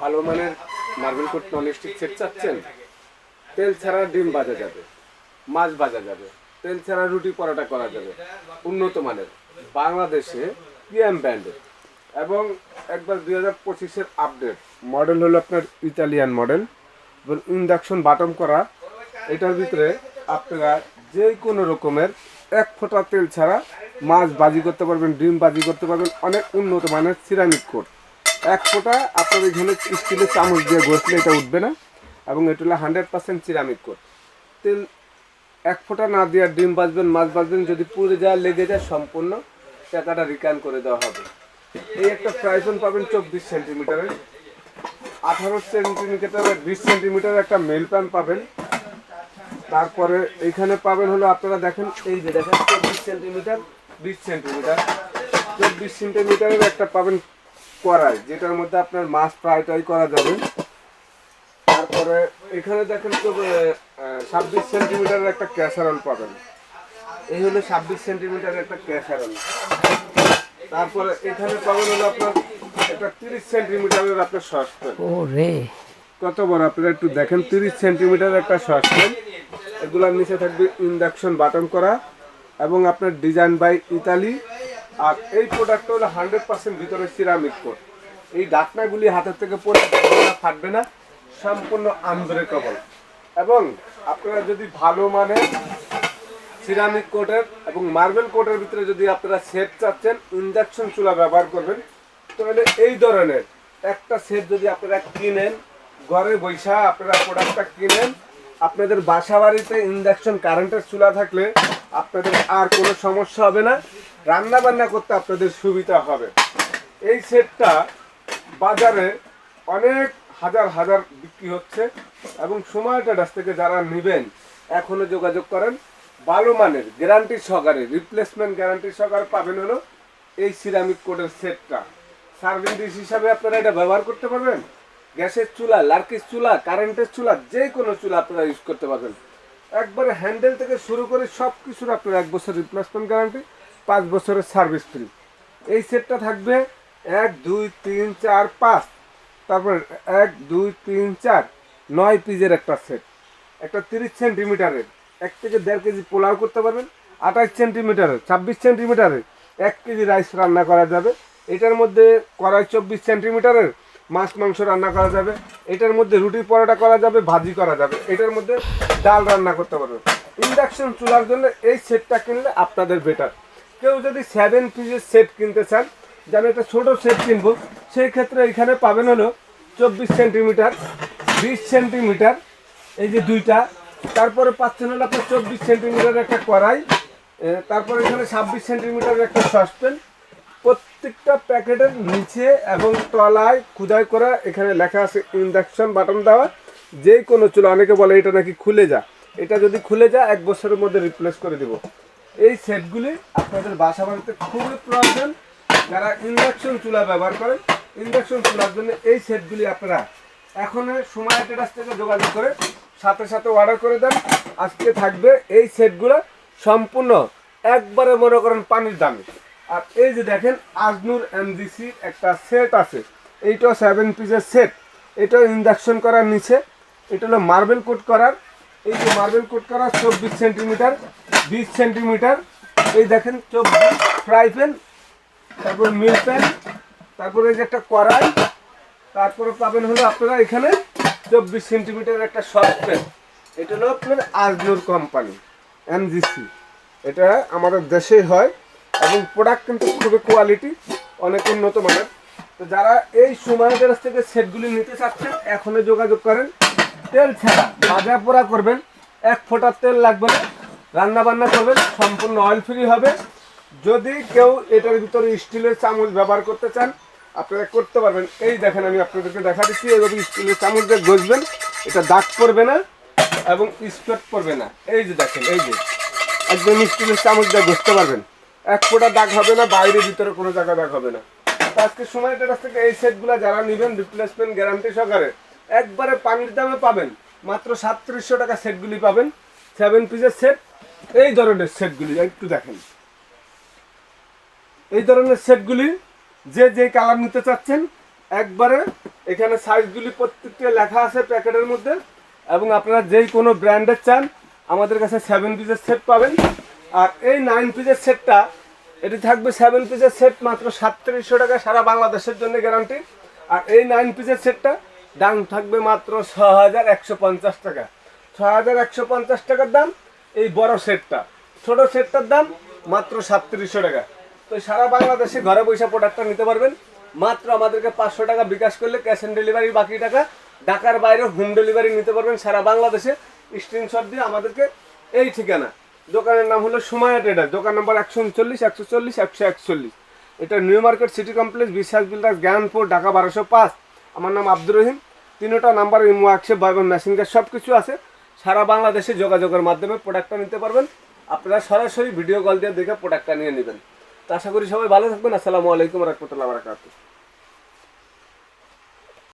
ভালো মানের marble coat nonstick set চাচ্ছেন, তেল ছাড়া ডিম ভাজা যাবে, মাছ ভাজা যাবে, তেল ছাড়া রুটি পরোটা করা যাবে। উন্নত মানের, বাংলাদেশে পিএম ব্র্যান্ডের এবং একবার দুই হাজার পঁচিশের আপডেট মডেল হলো আপনার ইতালিয়ান মডেল এবং ইন্ডাকশন বাটম করা, এটার ভিতরে আপনারা যে কোনো রকমের এক ফোঁটা তেল ছাড়া মাছ বাজি করতে পারবেন, ডিম বাজি করতে পারবেন, অনেক উন্নত মানের সিরামিক কোট এক ফোঁটা আপনার এখানে স্টিলের চামচ দিয়ে ঘষলে এটা উঠবে না, এবং এটা হলো হান্ড্রেড পার্সেন্ট সিরামিক কোট। তেল এক ফোঁটা না দিয়ে ডিম বাজবেন মাছ বাজবেন যদি পুড়ে যায়, লেগে যায়, সম্পূর্ণ টাকাটা রিটার্ন করে দেওয়া হবে। এই একটা ফ্রাইজন পাবেন চব্বিশ সেন্টিমিটারের, আঠারো সেন্টিমিটার বিশ সেন্টিমিটার একটা মেল প্যান পাবেন। তারপরে এইখানে পাবেন হলো আপনারা দেখেন, এই যে দেখেন, চব্বিশ সেন্টিমিটার, বিশ সেন্টিমিটার, চব্বিশ সেন্টিমিটারের একটা পাবেন কড়াই যেটার মধ্যে আপনার মাছ ফ্রাই টাই করা যাবে। তারপরে এখানে দেখেন তো ছাব্বিশ সেন্টিমিটারের একটা ক্যাসারল পাবেন। এই হলো ছাব্বিশ সেন্টিমিটারের একটা ক্যাসারল তারপরে এখানে পাবেন হলো আপনার একটা তিরিশ সেন্টিমিটারের আপনার সসপ্যান। ও রে। কত বড় আপনারা একটু দেখেন তিরিশ সেন্টিমিটার একটা সসপ্যান। এগুলোর নিচে থাকবে ইন্ডাকশন বাটন করা এবং আপনার ডিজাইন বাই ইতালি আর এই প্রোডাক্টটা হলো হান্ড্রেড পার্সেন্ট ভিতরে সিরামিক কোট এই ডাকনাগুলি হাতের থেকে পড়ে না, ফাটবে না সম্পূর্ণ আনব্রেকেবল এবং আপনারা যদি ভালো মানের সিরামিক কোটের এবং মার্বেল কোটের ভিতরে যদি আপনারা সেট চাচ্ছেন ইন্ডাকশন চুলা ব্যবহার করবেন তাহলে এই ধরনের একটা সেট যদি আপনারা কিনেন ঘরে বৈশা আপনারা প্রোডাক্টটা কিনেন আপনাদের বাসা বাড়িতে ইন্ডাকশন কারেন্টের চুলা থাকলে আপনাদের আর কোনো সমস্যা হবে না। রান্না বান্না করতে আপনাদের সুবিধা হবে। এই সেটটা বাজারে অনেক হাজার হাজার বিক্রি হচ্ছে এবং সময় টাটাস থেকে যারা নেবেন, এখনও যোগাযোগ করেন। ভালো মানের গ্যারান্টি সহকারে রিপ্লেসমেন্ট গ্যারান্টি সহকারে পাবেন হলো এই সিরামিক কোডের সেটটা। সার্ভিং ডিশ হিসাবে আপনারা এটা ব্যবহার করতে পারবেন। গ্যাসের চুলা লার্কিস চুলা কারেন্টের চুলা যে কোনো চুলা আপনারা ইউজ করতে পারবেন। একবারে হ্যান্ডেল থেকে শুরু করে সব কিছুর আপনার এক বছর রিপ্লেসমেন্ট গ্যারান্টি পাঁচ বছরের সার্ভিস ফ্রি এই সেটটা থাকবে এক, দুই, তিন, চার, পাঁচ। তারপর এক, দুই, তিন, চার, নয় পিজের একটা সেট একটা তিরিশ সেন্টিমিটারের এক থেকে দেড় কেজি পোলাও করতে পারবেন, আঠাশ সেন্টিমিটারের ছাব্বিশ সেন্টিমিটারের এক কেজি রাইস রান্না করা যাবে। এটার মধ্যে কড়াই চব্বিশ সেন্টিমিটারের মাছ, মাংস রান্না করা যাবে। এটার মধ্যে রুটি পরোটা করা যাবে, ভাজি করা যাবে। এটার মধ্যে ডাল রান্না করতে পারবে। ইন্ডাকশন চুলার জন্য এই সেটটা কিনলে আপনাদের বেটার কেউ যদি সেভেন পিসের সেট কিনতে চান যেন একটা ছোটো সেট কিনবো, সেই ক্ষেত্রে এখানে পাবেন হলো চব্বিশ সেন্টিমিটার বিশ সেন্টিমিটার এই যে দুইটা। তারপরে পাচ্ছেন হলো আপনার চব্বিশ সেন্টিমিটার একটা কড়াই তারপরে এখানে ছাব্বিশ সেন্টিমিটার একটা সসপ্যান প্রত্যেকটা প্যাকেটের নিচে এবং তলায় খুদাই করা এখানে লেখা আছে ইন্ডাকশন বাটন দেওয়া। যে কোনো চুলা, অনেকে বলে এটা নাকি খুলে যা। এটা যদি খুলে যা এক বছরের মধ্যে রিপ্লেস করে দিব। এই সেটগুলি আপনাদের বাসা বাড়িতে খুবই প্রয়োজন। যারা ইন্ডাকশন চুলা ব্যবহার করেন, ইন্ডাকশন চুলার জন্য এই সেটগুলি আপনারা এখন সময় টেরাস থেকে যোগাযোগ করে সাথে সাথে অর্ডার করে দেন। আজকে থাকবে এই সেটগুলো সম্পূর্ণ একবারে মনে করেন পানির দামে। আর এই যে দেখেন, আজনুর এমডিসি একটা সেট আছে। এইটাও সেভেন পিসের সেট এটাও ইন্ডাকশন করার নিচে। এটা হলো মার্বেল কোট করার। এই যে মার্বেল কোট করার চব্বিশ সেন্টিমিটার বিশ সেন্টিমিটার এই দেখেন, চব্বিশ ফ্রাই প্যান তারপর মিল প্যান তারপরে এই যে একটা কড়াই। তারপরে পাবেন হলো আপনারা এখানে চব্বিশ সেন্টিমিটার একটা শর্ট প্যান এটা হলো আপনার আজনুর কোম্পানি এমজিসি এটা আমাদের দেশেই হয়। এবং প্রোডাক্ট কিন্তু খুবই কোয়ালিটি অনেক উন্নত মানের। তো যারা এই সময়ের কাছ থেকে সেটগুলি নিতে চাচ্ছেন, এখনই যোগাযোগ করেন। তেল ছাড়া ভাজা পোড়া করবেন, এক ফোঁটা তেল লাগবে না। রান্না বান্না করবেন, সম্পূর্ণ অয়েল ফ্রি হবে। যদি কেউ এটার ভিতরে স্টিলের চামচ ব্যবহার করতে চান, আপনারা করতে পারবেন। এই দেখেন, আমি আপনাদেরকে দেখা দিচ্ছি এইভাবে স্টিলের চামচ দিয়ে গজবেন এটা দাগ পড়বে না এবং স্পট পড়বে না। এই যে দেখেন, এই যে। একদম স্টিলের চামচ দিয়ে ঘষতে পারবেন। এক ফোঁটা দাগ হবে না, বাইরে, ভিতরে কোনো জায়গা দাগ হবে না। আজকে সময়টার কাছ থেকে এই সেটগুলো যারা নেবেন রিপ্লেসমেন্ট গ্যারান্টি সহকারে, একবারে পানির দামে পাবেন। মাত্র সাতত্রিশশো টাকা সেটগুলি পাবেন। সেভেন পিসের সেট এই ধরনের সেটগুলি, একটু দেখেন। এই ধরনের সেটগুলি যে যে কালার নিতে চাচ্ছেন, একবারে এখানে সাইজগুলি প্রত্যেকটা লেখা আছে প্যাকেটের মধ্যে, এবং আপনারা যেই কোনো ব্র্যান্ডের চান, আমাদের কাছে সেভেন পিসের সেট পাবেন। আর এই নাইন পিসের সেটটা এটি থাকবে সেভেন পিসের সেট মাত্র সাতত্রিশশো টাকা, সারা বাংলাদেশের জন্য গ্যারান্টি আর এই নাইন পিসের সেটটা দাম থাকবে মাত্র ছ হাজার একশো পঞ্চাশ টাকা। ছ হাজার একশো পঞ্চাশ টাকার দাম এই বড় সেটটা ছোট সেটটার দাম মাত্র সাতত্রিশশো টাকা। তো সারা বাংলাদেশে ঘরে বসে প্রোডাক্টটা নিতে পারবেন। মাত্র আমাদেরকে পাঁচশো টাকা বিকাশ করলে ক্যাশ অন ডেলিভারি বাকি টাকা ঢাকার বাইরে হোম ডেলিভারি নিতে পারবেন সারা বাংলাদেশে। স্ক্রিনশট দিয়ে আমাদেরকে এই ঠিকানা। দোকানের নাম হলো সুমায়া ট্রেডার দোকান নম্বর একশো উনচল্লিশ, একশো চল্লিশ, একশো একচল্লিশ। এটা new market city complex Biswas builders Gyanpur Dhaka বারোশো পাঁচ। আমার নাম আব্দুর রহিম। তিনোটা number imo WhatsApp Viber Messenger সব কিছু আছে। সারা বাংলাদেশে যোগাযোগের মাধ্যমে প্রোডাক্টটা নিতে পারবেন। আপনারা সরাসরি ভিডিও কল দিয়ে দেখে প্রোডাক্টটা নিয়ে নেবেন। তো আশা করি সবাই ভালো থাকবেন। আসসালামু আলাইকুম রহমতুল্লাহ বারাকাতুহ।